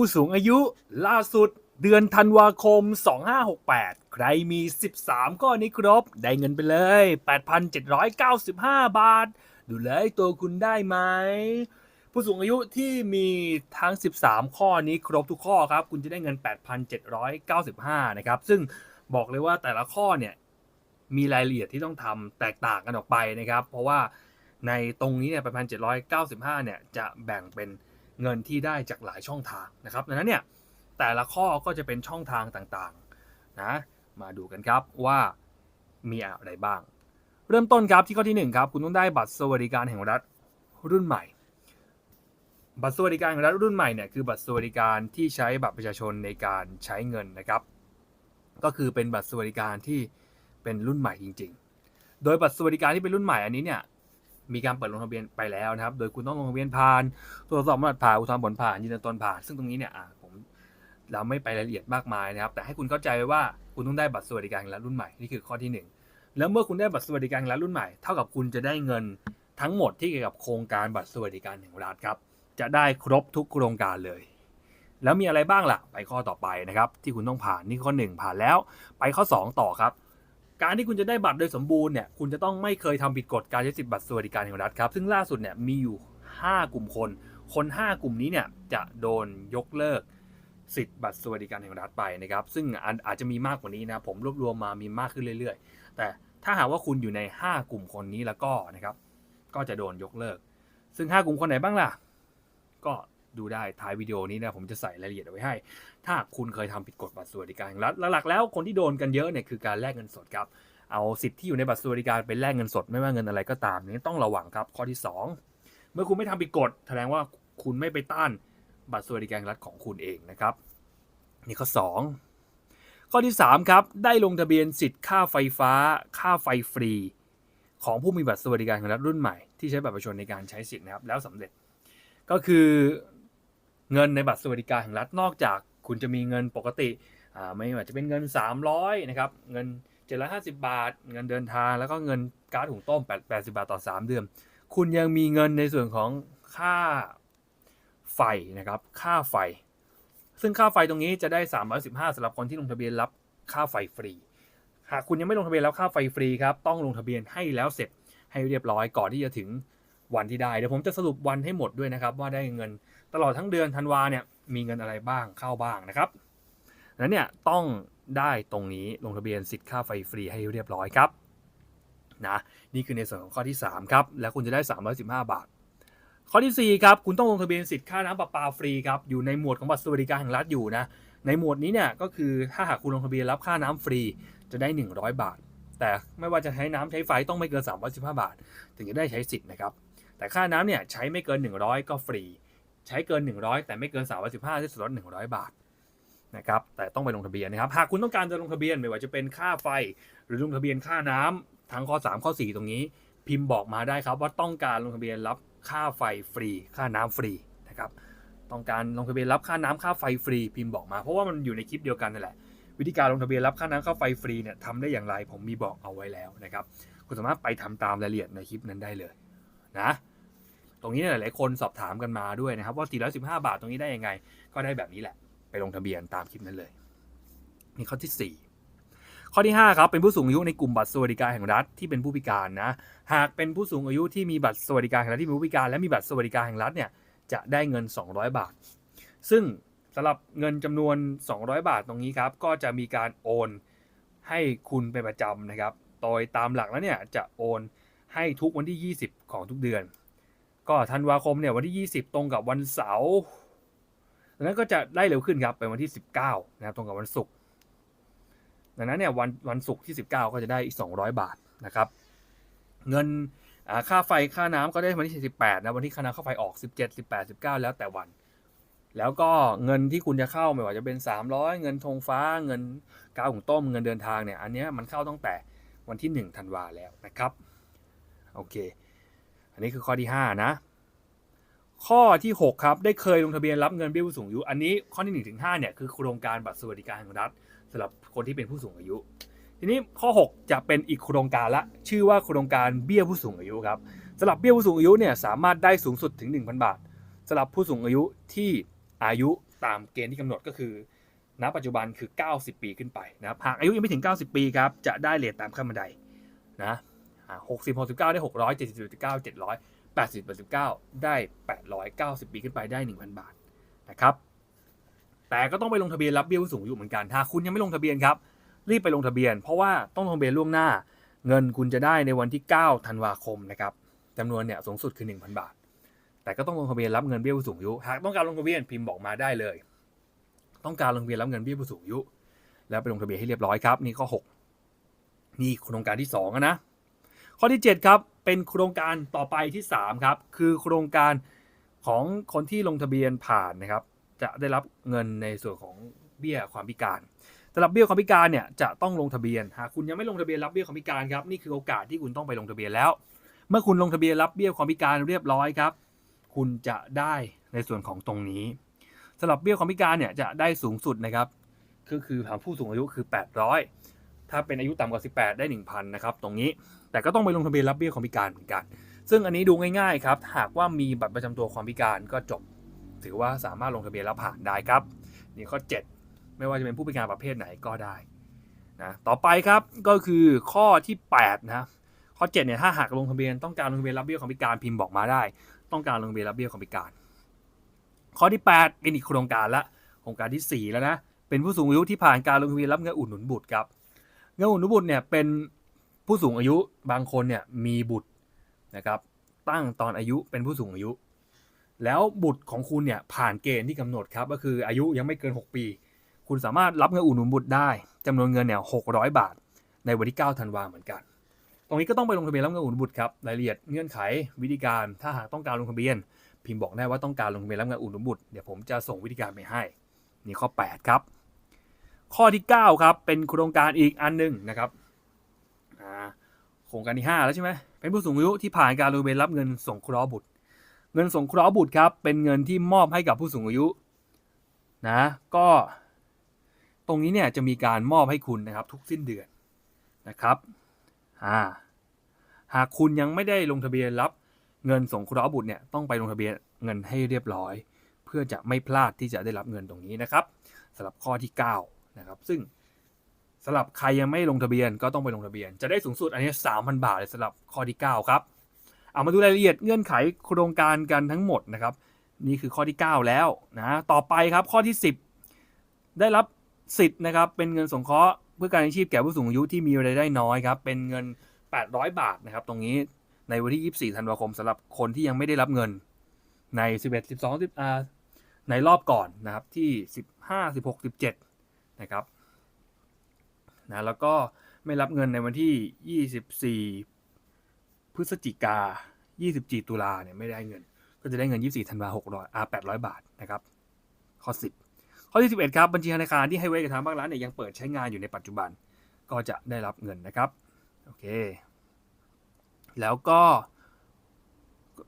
ผู้สูงอายุล่าสุดเดือนธันวาคม 2568 ใครมี 13ข้อนี้ครบ ได้เงินไปเลย 8,795 บาท ดูเลยตัวคุณได้ไหม ผู้สูงอายุที่มีทั้ง 13 ข้อนี้ครบทุกข้อครับ คุณจะได้เงิน 8,795 นะครับ ซึ่งบอกเลยว่าแต่ละข้อเนี่ย มีรายละเอียดที่ต้องทำแตกต่างกันออกไปนะครับ เพราะว่าในตรงนี้เนี่ย 8,795 เนี่ย จะแบ่งเป็น เงินที่ได้จากหลายช่องทางนะครับดังนั้นเนี่ยแต่ละข้อก็จะเป็นช่องทางต่างๆนะมาดูกันครับว่ามีอะไรบ้าง เริ่มต้นครับที่ข้อที่หนึ่งครับคุณต้องได้บัตรสวัสดิการแห่งรัฐรุ่นใหม่ บัตรสวัสดิการแห่งรัฐรุ่นใหม่เนี่ยคือบัตรสวัสดิการที่ใช้บัตรประชาชนในการใช้เงินนะครับ ก็คือเป็นบัตรสวัสดิการที่เป็นรุ่นใหม่จริง ๆ โดยบัตรสวัสดิการที่เป็นรุ่นใหม่อันนี้เนี่ย มีการเปิดลงทะเบียนไปแล้วนะครับ โดยคุณต้องลงทะเบียนผ่านตรวจสอบบำบัดผ่านอุทธรณ์ผลผ่านยืนยันตนผ่าน ซึ่งตรงนี้เนี่ยผมเราไม่ไปรายละเอียดมากมายนะครับ แต่ให้คุณเข้าใจไว้ว่าคุณต้องได้บัตรสวัสดิการรัฐรุ่นใหม่นี่คือข้อที่หนึ่งแล้วเมื่อคุณได้บัตรสวัสดิการรัฐรุ่นใหม่เท่ากับคุณจะได้เงินทั้งหมดที่เกี่ยวกับโครงการบัตรสวัสดิการแห่งรัฐครับ จะได้ครบทุกโครงการเลย แล้วมีอะไรบ้างล่ะ ไปข้อต่อไปนะครับ ที่คุณต้องผ่านนี่ข้อ 1 ผ่านแล้ว ไปข้อ 2 ต่อครับ การที่คุณจะได้บัตรโดยสมบูรณ์เนี่ยคุณจะต้องไม่เคยทำผิดกฎการใช้สิทธิบัตรสวัสดิการแห่งรัฐครับ ซึ่งล่าสุดเนี่ยมีอยู่ 5 กลุ่มคน คน 5 กลุ่มนี้เนี่ยจะโดนยกเลิกสิทธิบัตรสวัสดิการแห่งรัฐไปนะครับ ซึ่งอาอาจจะมีมากกว่านี้นะผมรวบรวมมามีมากขึ้นเรื่อย ๆ แต่ถ้าหากว่าคุณอยู่ใน 5 กลุ่มคนนี้แล้วก็นะครับ ก็จะโดนยกเลิก ซึ่ง 5 กลุ่มคนไหนบ้างล่ะ ก็ดูได้ท้ายวิดีโอนี้นะผมจะใส่รายละเอียดเอาไว้ให้ ถ้าคุณเคยทำผิดกฎบัตรสวัสดิการรัฐหลักๆแล้วคนที่โดนกันเยอะเนี่ยคือการแลกเงินสดครับ เอาสิทธิ์ที่อยู่ในบัตรสวัสดิการไปแลกเงินสดไม่ว่าเงินอะไรก็ตามนี้ต้องระวังครับ ข้อที่ 2 เมื่อคุณไม่ทำผิดกฎแสดงว่าคุณไม่ไปต้านบัตรสวัสดิการรัฐของคุณเองนะครับ นี่ข้อ 2 ข้อที่ 3 ครับ ได้ลงทะเบียนสิทธิ์ค่าไฟฟ้า ค่าไฟฟรี ของผู้มีบัตรสวัสดิการแห่งรัฐรุ่นใหม่ที่ใช้บัตรประชาชนในการใช้สิทธิ์นะครับแล้วสำเร็จ ก็คือเงินในบัตรสวัสดิการแห่งรัฐนอกจาก คุณจะมีเงินปกติอ่าไม่ว่าจะเป็นเงิน 300นะครับเงิน 750 บาท เงินเดินทาง แล้วก็เงินการ์ดหุงต้ม8 80 บาทต่อ 3 เดือน คุณยังมีเงินในส่วนของค่าไฟนะครับค่าไฟ ซึ่งค่าไฟตรงนี้จะได้ 315สำหรับคนที่ลงทะเบียนรับค่าไฟฟรีหากคุณยังไม่ลงทะเบียนรับค่าไฟฟรีครับต้องลงทะเบียนให้แล้วเสร็จให้เรียบร้อยก่อนที่จะถึงวันที่ได้เดี๋ยวผมจะสรุปวันให้หมดด้วยนะครับว่าได้เงิน ตลอดทั้งเดือนธันวาเนี่ยมีเงินอะไรบ้างเข้าบ้างนะครับนั้นเนี่ยต้องได้ตรงนี้ลงทะเบียนสิทธิ์ค่าไฟฟรีให้เรียบร้อยครับนะนี่คือในส่วนของข้อที่ 3 ครับ แล้วคุณจะได้ 315 บาท ข้อที่ 4 ครับ คุณต้องลงทะเบียนสิทธิ์ค่าน้ำประปาฟรีครับ อยู่ในหมวดของบัตรสวัสดิการแห่งรัฐอยู่นะ ในหมวดนี้เนี่ยก็คือถ้าหากคุณลงทะเบียนรับค่าน้ำฟรีจะได้ 100 บาท แต่ไม่ว่าจะใช้น้ำใช้ไฟต้องไม่เกิน 315 บาท ถึงจะได้ใช้สิทธิ์นะครับ แต่ค่าน้ำเนี่ยใช้ไม่เกิน 100 ก็ฟรี ใช้เกิน 100 แต่ไม่เกิน315ได้ส่วนลด100 บาทนะครับแต่ต้องไปลงทะเบียนนะครับหากคุณต้องการจะลงทะเบียนไม่ว่าจะเป็นค่าไฟ หรือลงทะเบียนค่าน้ำทั้งข้อ 3 ข้อ 4 ตรงนี้ พิมพ์บอกมาได้ครับว่าต้องการลงทะเบียนรับค่าไฟฟรี ค่าน้ำฟรีนะครับต้องการลงทะเบียนรับค่าน้ำค่าไฟฟรี พิมพ์บอกมา เพราะว่ามันอยู่ในคลิปเดียวกันนั่นแหละวิธีการลงทะเบียนรับค่าน้ำค่าไฟฟรีเนี่ยทำได้อย่างไรผมมีบอกเอาไว้แล้วนะครับคุณสามารถไปทำตามรายละเอียดในคลิปนั้นได้เลยนะ ตรงนี้หลายคนสอบถามกันมาด้วยนะครับ ว่า 415 บาทตรงนี้ได้ยังไง ก็ได้แบบนี้แหละ ไปลงทะเบียนตามคลิปนั้นเลย นี่ข้อที่ 4 ข้อที่ 5 ครับ เป็นผู้สูงอายุในกลุ่มบัตรสวัสดิการแห่งรัฐที่เป็นผู้พิการนะ หากเป็นผู้สูงอายุที่มีบัตรสวัสดิการแห่งรัฐที่เป็นผู้พิการ และมีบัตรสวัสดิการแห่งรัฐเนี่ย จะได้เงิน 200 บาท ซึ่งสำหรับเงินจำนวน 200 บาทตรงนี้ครับ ก็จะมีการโอนให้คุณเป็นประจำนะครับ โดยตามหลักแล้วเนี่ยจะโอนให้ทุกวันที่ 20 ของทุกเดือน ก็ธันวาคมเนี่ยวันที่ 20 ตรงกับวันเสาร์ดังนั้นก็จะได้เร็วขึ้นครับเป็นวันที่ 19นะครับตรงกับวันศุกร์ดังนั้นเนี่ยวันวันศุกร์ที่ 19 ก็จะได้อีก 200 บาทนะครับ เงินค่าไฟค่าน้ำก็ได้วันที่ 18นะวันที่ค่าน้ำค่าไฟออก 17 18 19 แล้วแต่วัน แล้วก็เงินที่คุณจะเข้าไม่ว่าจะเป็น 300 เงินธงฟ้าเงินกาวหุงต้มเงินเดินทางเนี่ยอันนี้มันเข้าตั้งแต่วันที่1ธันวาแล้วนะครับโอเค อันนี้คือข้อที่ 5 นะ ข้อที่ 6 ครับ ได้เคยลงทะเบียนรับเงินเบี้ยผู้สูงอายุ อันนี้ข้อที่1ถึง5เนี่ยคือโครงการบัตรสวัสดิการแห่งรัฐสำหรับคนที่เป็นผู้สูงอายุ ทีนี้ข้อ 6 จะเป็นอีกโครงการละ ชื่อว่าโครงการเบี้ยผู้สูงอายุครับสำหรับเบี้ยผู้สูงอายุเนี่ยสามารถได้สูงสุดถึง 1,000 บาทสำหรับผู้สูงอายุที่อายุตามเกณฑ์ที่กำหนดก็คือ ณ ปัจจุบันคือ 90 ปีขึ้นไปนะครับ หากอายุยังไม่ถึง 90 ปีครับ จะได้เลทตามขั้นบันไดนะ หกสิบหกสิบเก้าได้หกร้อยเจ็ดสิบเจ็ดเก้าเจ็ดร้อยแปดสิบแปดสิบเก้าได้แปดร้อยเก้าสิบปีขึ้นไปได้หนึ่งพันบาทนะครับ แต่ก็ต้องไปลงทะเบียนรับเบี้ยผู้สูงอายุเหมือนกัน ถ้าคุณยังไม่ลงทะเบียนครับ รีบไปลงทะเบียน เพราะว่าต้องลงทะเบียนล่วงหน้า เงินคุณจะได้ในวันที่ 9 ธันวาคมนะครับจำนวนเนี่ยสูงสุดคือ 1,000 บาท แต่ก็ต้องลงทะเบียนรับเงินเบี้ยผู้สูงอายุ หากต้องการลงทะเบียนพิมพ์บอกมาได้เลย ต้องการลงทะเบียนรับเงินเบี้ยผู้สูงอายุ แล้วไปลงทะเบียนให้เรียบร้อยครับ นี่ข้อ 6 นี่โครงการที่2นะ ข้อที่ 7 ครับ เป็นโครงการต่อไปที่ 3 ครับ คือโครงการของคนที่ลงทะเบียนผ่านนะครับ จะได้รับเงินในส่วนของเบี้ยความพิการสำหรับเบี้ยความพิการเนี่ยจะต้องลงทะเบียนหากคุณยังไม่ลงทะเบียนรับเบี้ยความพิการครับนี่คือโอกาสที่คุณต้องไปลงทะเบียนแล้ว เมื่อคุณลงทะเบียนรับเบี้ยความพิการเรียบร้อยครับ คุณจะได้ในส่วนของตรงนี้สำหรับเบี้ยความพิการเนี่ยจะได้สูงสุดนะครับก็คือหากผู้สูงอายุคือ 800 ถ้าเป็นอายุต่ำกว่า 18 ได้ 1,000นะครับตรงนี้แต่ก็ต้องไปลงทะเบียนรับเบี้ยความพิการเหมือนกัน ซึ่งอันนี้ดูง่ายๆครับหากว่ามีบัตรประจำตัวความพิการก็จบ ถือว่าสามารถลงทะเบียนแล้วผ่านได้ครับนี่ข้อ 7 ไม่ว่าจะเป็นผู้พิการประเภทไหนก็ได้นะต่อไปครับก็คือข้อที่8นะข้อ7เนี่ยถ้าหากลงทะเบียนต้องการลงทะเบียนรับเบี้ยความพิการพิมพ์บอกมาได้ ต้องการลงทะเบียนรับเบี้ยความพิการ ข้อที่ 8 เป็นอีกโครงการละโครงการที่ 4 แล้วนะเป็นผู้สูงอายุที่ผ่านการลงทะเบียนรับเงินอุดหนุนบุตรครับ เงินอุดหนุบุตรเนี่ยเป็นผู้สูงอายุบางคนเนี่ยมีบุตรนะครับ ตั้งตอนอายุเป็นผู้สูงอายุ แล้วบุตรของคุณเนี่ยผ่านเกณฑ์ที่กำหนดครับ ก็คืออายุยังไม่เกิน 6 ปี คุณสามารถรับเงินอุดหนุนบุตรได้จำนวนเงินเนี่ย600บาท ในวันที่ 9 ธันวาเหมือนกัน ตรงนี้ก็ต้องไปลงทะเบียนรับเงินอุดหนุนบุตรครับรายละเอียดเงื่อนไขวิธีการถ้าหากต้องการลงทะเบียน พิมพ์บอกได้ว่าต้องการลงทะเบียนรับเงินอุดหนุนบุตรเดี๋ยวผมจะส่งวิธีการไปให้นี่ข้อ 8 ครับ ข้อที่ 9 ครับ เป็นโครงการอีกอันหนึ่งนะครับโครงการที่ 5 แล้วใช่ไหมเป็นผู้สูงอายุที่ผ่านการลงทะเบียนรับเงินสงเคราะห์บุตร เงินสงเคราะห์บุตรครับ เป็นเงินที่มอบให้กับผู้สูงอายุนะก็ตรงนี้เนี่ยจะมีการมอบให้คุณนะครับทุกสิ้นเดือนนะครับอ่าหากคุณยังไม่ได้ลงทะเบียนรับเงินสงเคราะห์บุตรเนี่ยต้องไปลงทะเบียนเงินให้เรียบร้อย เพื่อจะไม่พลาดที่จะได้รับเงินตรงนี้นะครับสำหรับข้อที่ 9 นะครับ ซึ่งสำหรับใครยังไม่ลงทะเบียนก็ต้องไปลงทะเบียน จะได้สูงสุดอันนี้ 3,000 บาทเลยสำหรับข้อที่ 9 ครับ เอามาดูรายละเอียดเงื่อนไขโครงการกันทั้งหมดนะครับ นี่คือข้อที่ 9 แล้วนะต่อไปครับข้อที่ 10 ได้รับสิทธิ์นะครับเป็นเงินสงเคราะห์เพื่อการอาชีพแก่ผู้สูงอายุที่มีรายได้น้อยครับเป็นเงิน 800 บาทนะครับ ตรงนี้ในวันที่ 24 ธันวาคมสำหรับคนที่ยังไม่ได้รับเงินใน 11 12 10อ่าในรอบก่อนนะครับที่ 15 16 17 นะครับนะแล้วก็ไม่รับเงินในวันที่ 24 พฤศจิกา 24 ตุลาเนี่ยไม่ได้เงิน ก็จะได้เงิน 24 ธันวา600อ่า800บาทนะครับ ข้อ 10 ข้อที่ 11 ครับ บัญชีธนาคารที่ให้ไว้กับทางภาครัฐเนี่ยยังเปิดใช้งานอยู่ในปัจจุบัน ก็จะได้รับเงินนะครับโอเค แล้วก็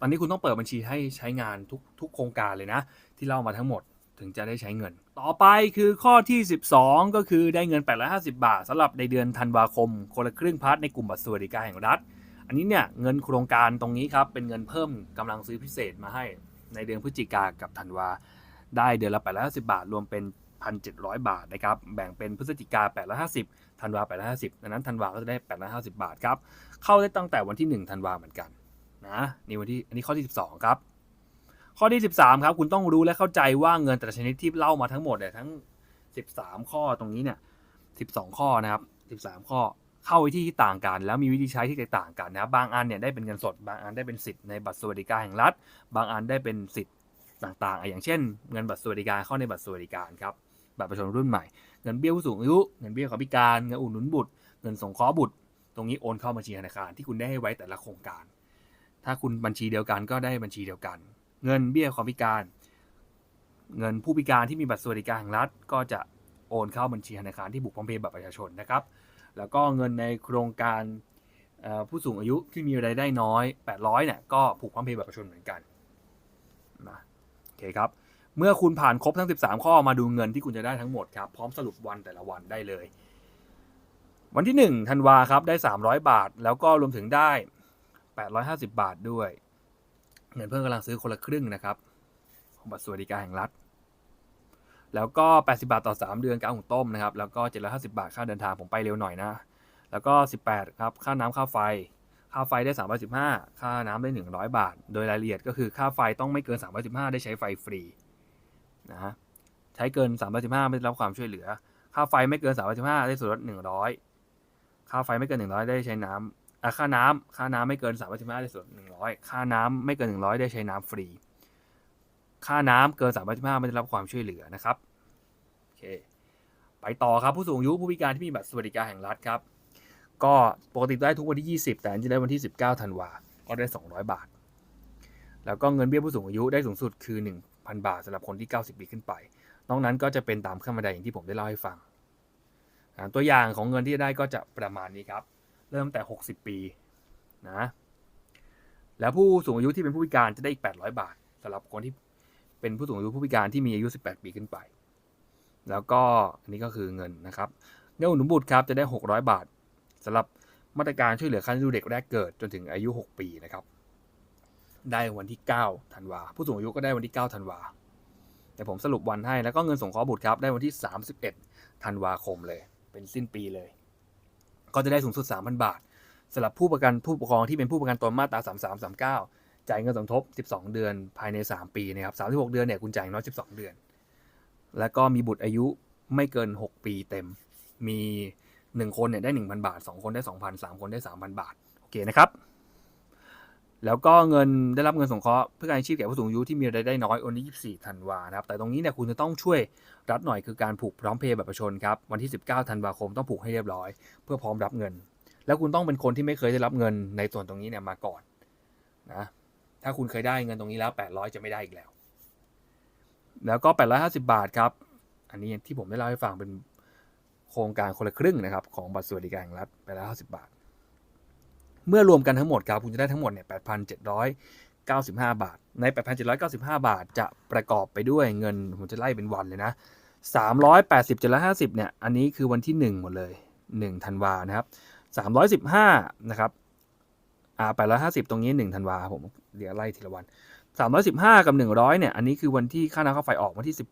ตอนนี้คุณต้องเปิดบัญชีให้ใช้งานทุกทุกโครงการเลยนะ ที่เล่ามาทั้งหมด ถึงจะได้ใช้เงิน ต่อไปคือข้อที่ 12 ก็คือได้เงิน 850 บาทสำหรับในเดือนธันวาคม คนละครึ่งพาร์ทในกลุ่มบัตรสวัสดิการแห่งรัฐ อันนี้เนี่ยเงินโครงการตรงนี้ครับเป็นเงินเพิ่มกำลังซื้อพิเศษมาให้ในเดือนพฤศจิกากับธันวา ได้เดือนละ 850 บาท รวมเป็น 1,700 บาทนะครับแบ่งเป็นพฤศจิกา 850ธันวา 850ดังนั้นธันวาก็จะได้ 850 บาทครับเข้าได้ตั้งแต่วันที่ 1 ธันวาเหมือนกันนะนี่วันที่อันนี้ข้อที่ 12 ครับ ข้อที่ 13 ครับ คุณต้องรู้และเข้าใจว่าเงินแต่ละชนิดที่เล่ามาทั้งหมดเนี่ยทั้ง 13 ข้อตรงนี้เนี่ย 12 ข้อนะครับ 13 ข้อเข้าไว้ที่ที่ต่างกัน แล้วมีวิธีใช้ที่แตกต่างกันนะครับบางอันเนี่ยได้เป็นเงินสด บางอันได้เป็นสิทธิ์ในบัตรสวัสดิการแห่งรัฐ บางอันได้เป็นสิทธิ์ต่างๆอะอย่างเช่น เงินบัตรสวัสดิการเข้าในบัตรสวัสดิการครับบัตรประชาชนรุ่นใหม่เงินเบี้ยผู้สูงอายุเงินเบี้ยคนพิการเงินอุดหนุนบุตร เงินสงเคราะห์บุตร ตรงนี้โอนเข้าบัญชีธนาคารที่คุณได้ให้ไว้แต่ละโครงการ ถ้าคุณบัญชีเดียวกันก็ได้บัญชีเดียวกัน เงินเบี้ยความพิการ เงินผู้พิการที่มีบัตรสวัสดิการแห่งรัฐ ก็จะโอนเข้าบัญชีธนาคารที่บุกพร้อมเพย์บัตรประชาชนนะครับ แล้วก็เงินในโครงการผู้สูงอายุที่มีรายได้น้อย 800เนี่ยก็ผูกพร้อมเพย์บัตรประชาชนเหมือนกันนะโอเคครับเมื่อคุณผ่านครบทั้ง 13 ข้อมาดูเงินที่คุณจะได้ทั้งหมดครับพร้อมสรุปวันแต่ละวันได้เลย วันที่1ธันวาครับได้ 300 บาท แล้วก็รวมถึงได้ 850 บาทด้วย เงินเพิ่มกำลังซื้อคนละครึ่งนะครับ ของบัตรสวัสดิการแห่งรัฐ แล้วก็ 80 บาทต่อ 3 เดือนกาหุงต้มนะครับ แล้วก็ 750 บาทค่าเดินทางผมไปเร็วหน่อยนะ แล้วก็ 18 ครับค่าน้ำค่าไฟ ค่าไฟได้ 315 ค่าน้ำได้ 100 บาท โดยรายละเอียดก็คือค่าไฟต้องไม่เกิน 315 ได้ใช้ไฟฟรีนะฮะใช้เกิน 315 ไม่ได้รับความช่วยเหลือ ค่าไฟไม่เกิน 315 ได้ส่วนลด100 ค่าไฟไม่เกิน 100 ได้ใช้น้ำ อะค่าน้ำค่าน้ำไม่เกิน315ได้ส่วนลด100ค่าน้ำไม่เกิน100ได้ใช้น้ำฟรี ค่าน้ำเกิน315ไม่ได้รับความช่วยเหลือนะครับโอเคไปต่อครับผู้สูงอายุผู้พิการที่มีบัตรสวัสดิการแห่งรัฐครับ ก็ปกติได้ทุกวันที่ 20 แต่อันจะได้วันที่ 19ธันวาก็ได้ 200 บาท แล้วก็เงินเบี้ยผู้สูงอายุได้สูงสุดคือ 1,000 บาทสำหรับคนที่ 90 ปีขึ้นไป นอกนั้นก็จะเป็นตามขั้นบันไดอย่างที่ผมได้เล่าให้ฟัง ตัวอย่างของเงินที่ได้ก็จะประมาณนี้ครับ เริ่มแต่ 60 ปีนะ แล้วผู้สูงอายุที่เป็นผู้พิการจะได้อีก 800 บาทสำหรับคนที่เป็นผู้สูงอายุผู้พิการที่มีอายุ 18 ปีขึ้นไป แล้วก็อันนี้ก็คือเงินนะครับ เงินอุดหนุนบุตรครับจะได้ 600 บาทสำหรับมาตรการช่วยเหลือค่าดูเด็กแรกเกิดจนถึงอายุ 6 ปีนะครับ ได้วันที่9ธันวาผู้สูงอายุก็ได้วันที่9ธันวาแต่ผมสรุปวันให้แล้วก็เงินสงเคราะห์บุตรครับได้วันที่ 31ธันวาคมเลย เป็นสิ้นปีเลย ก็จะได้สูงสุด 3,000 บาทสำหรับผู้ประกันผู้ปกครองที่เป็นผู้ประกันตนมาตรา 3339 จ่ายเงินสมทบ 12 เดือนภายใน 3 ปีนะครับ36 เดือนเนี่ยคุณจ่ายน้อย 12 เดือน แล้วก็มีบุตรอายุไม่เกิน 6 ปีเต็ม มี 1 คนเนี่ยได้ 1,000 บาท 2 คนได้ 2,000 3 คนได้ 3,000 บาท โอเคนะครับ แล้วก็เงินได้รับเงินสงเคราะห์เพื่อการอาชีพแก่ผู้สูงอายุที่มีรายได้น้อยวันที่24ธันวานะครับ แต่ตรงนี้เนี่ยคุณจะต้องช่วยรัฐหน่อยคือการผูกพร้อมเพย์แบัตรประชาชนครับ วันที่ 19ธันวาคมต้องผูกให้เรียบร้อย เพื่อพร้อมรับเงิน แล้วคุณต้องเป็นคนที่ไม่เคยได้รับเงินในส่วนตรงนี้เนี่ยมาก่อนนะถ้าคุณเคยได้เงินตรงนี้แล้ว 800 จะไม่ได้อีกแล้ว แล้วก็ 850 บาทครับ อันนี้ที่ผมได้เล่าให้ฟังเป็นโครงการคนละครึ่งนะครับ ของบัตรสวัสดิการแห่งรัฐ850บาท เมื่อรวมกันทั้งหมดครับคุณจะได้ทั้งหมดเนี่ย8,795 บาท ใน 8,795 บาทจะประกอบไปด้วยเงินผมจะไล่เป็นวันเลยนะ380 750เนี่ยอันนี้คือวันที่ 1 หมดเลย1ธันวานะครับ315นะครับอ่า850 ตรงนี้1ธันวาผมเดี๋ยวไล่ทีละวัน 315 กับ 100เนี่ยอันนี้คือวันที่ค่าน้ำค่าไฟออกวันที่ 18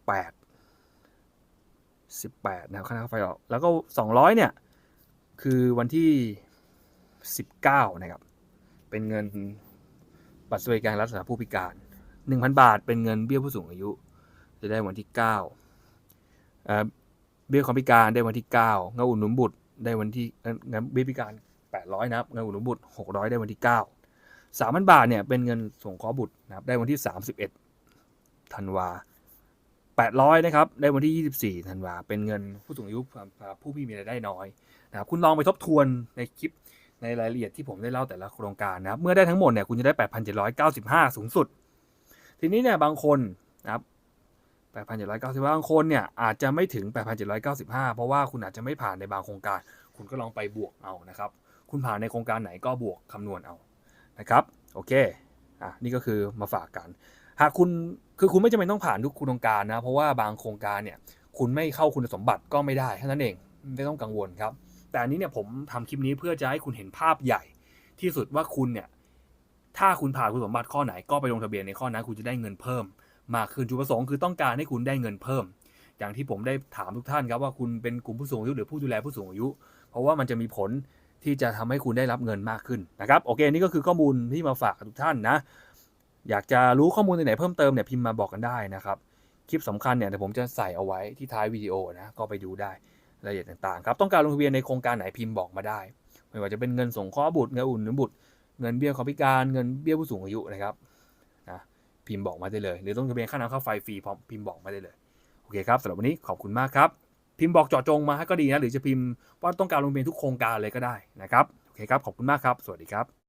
18นะครับค่าน้ำค่าไฟออก แล้วก็ 200เนี่ยคือวันที่ 19นะครับ เป็นเงินบัตรสวัสดิการรัฐสำหรับผู้พิการ 1,000 บาท เป็นเงินเบี้ยผู้สูงอายุ จะได้วันที่9เอ่อเบี้ยความพิการได้วันที่ 9เงินอุดหนุนบุตรได้วันที่เงินเบี้ยพิการ 800นะครับเงินอุดหนุนบุตร 600 ได้วันที่ 9 3,000 บาทเนี่ยเป็นเงินส่งเคราบุตรนะครับได้วันที่ 31ธันวา800นะครับได้วันที่ 24ธันวาเป็นเงินผู้สูงอายุผู้ที่มีรายได้น้อยนะครับคุณลองไปทบทวนในคลิป ในรายละเอียดที่ผมได้เล่าแต่ละโครงการนะครับ เมื่อได้ทั้งหมดเนี่ยคุณจะได้ 8,795 สูงสุด ทีนี้เนี่ยบางคนนะครับ8,795บางคนเนี่ยอาจจะไม่ถึง 8,795 เพราะว่าคุณอาจจะไม่ผ่านในบางโครงการ คุณก็ลองไปบวกเอานะครับ คุณผ่านในโครงการไหนก็บวกคำนวณเอานะครับ โอเค อะนี่ก็คือมาฝากกัน หากคุณคือคุณไม่จำเป็นต้องผ่านทุกโครงการนะ เพราะว่าบางโครงการเนี่ยคุณไม่เข้าคุณสมบัติก็ไม่ได้แค่นั้นเอง ไม่ต้องกังวลครับ แต่อันนี้เนี่ยผมทำคลิปนี้เพื่อจะให้คุณเห็นภาพใหญ่ ที่สุดว่าคุณเนี่ย ถ้าคุณผ่านคุณสมบัติข้อไหนก็ไปลงทะเบียนในข้อนั้นคุณจะได้เงินเพิ่ม มากขึ้นจุดประสงค์คือต้องการให้คุณได้เงินเพิ่ม อย่างที่ผมได้ถามทุกท่านครับว่าคุณเป็นกลุ่มผู้สูงอายุหรือผู้ดูแลผู้สูงอายุ เพราะว่ามันจะมีผลที่จะทำให้คุณได้รับเงินมากขึ้นนะครับโอเคนี่ก็คือข้อมูลที่มาฝากทุกท่านนะ อยากจะรู้ข้อมูลไหนเพิ่มเติมเนี่ยพิมพ์มาบอกกันได้นะครับคลิปสำคัญเนี่ยเดี๋ยวผมจะใส่เอาไว้ที่ท้ายวิดีโอนะก็ไปดูได้ รายละเอียดต่างๆครับต้องการลงทะเบียนในโครงการไหนพิมพ์บอกมาได้ ไม่ว่าจะเป็นเงินสงเคราะห์บุตรเงินอุ่นหนุนบุตร เงินเบี้ยคนพิการเงินเบี้ยผู้สูงอายุนะครับนะพิมพ์บอกมาได้เลย หรือต้องทะเบียนค่าน้ำค่าไฟฟรีพร้อมพิมพ์บอกมาได้เลยโอเคครับสำหรับวันนี้ขอบคุณมากครับพิมพ์บอกเจาะจงมาให้ก็ดีนะหรือจะพิมพ์ว่าต้องการลงทะเบียนทุกโครงการเลยก็ได้นะครับโอเคครับขอบคุณมากครับ สวัสดีครับ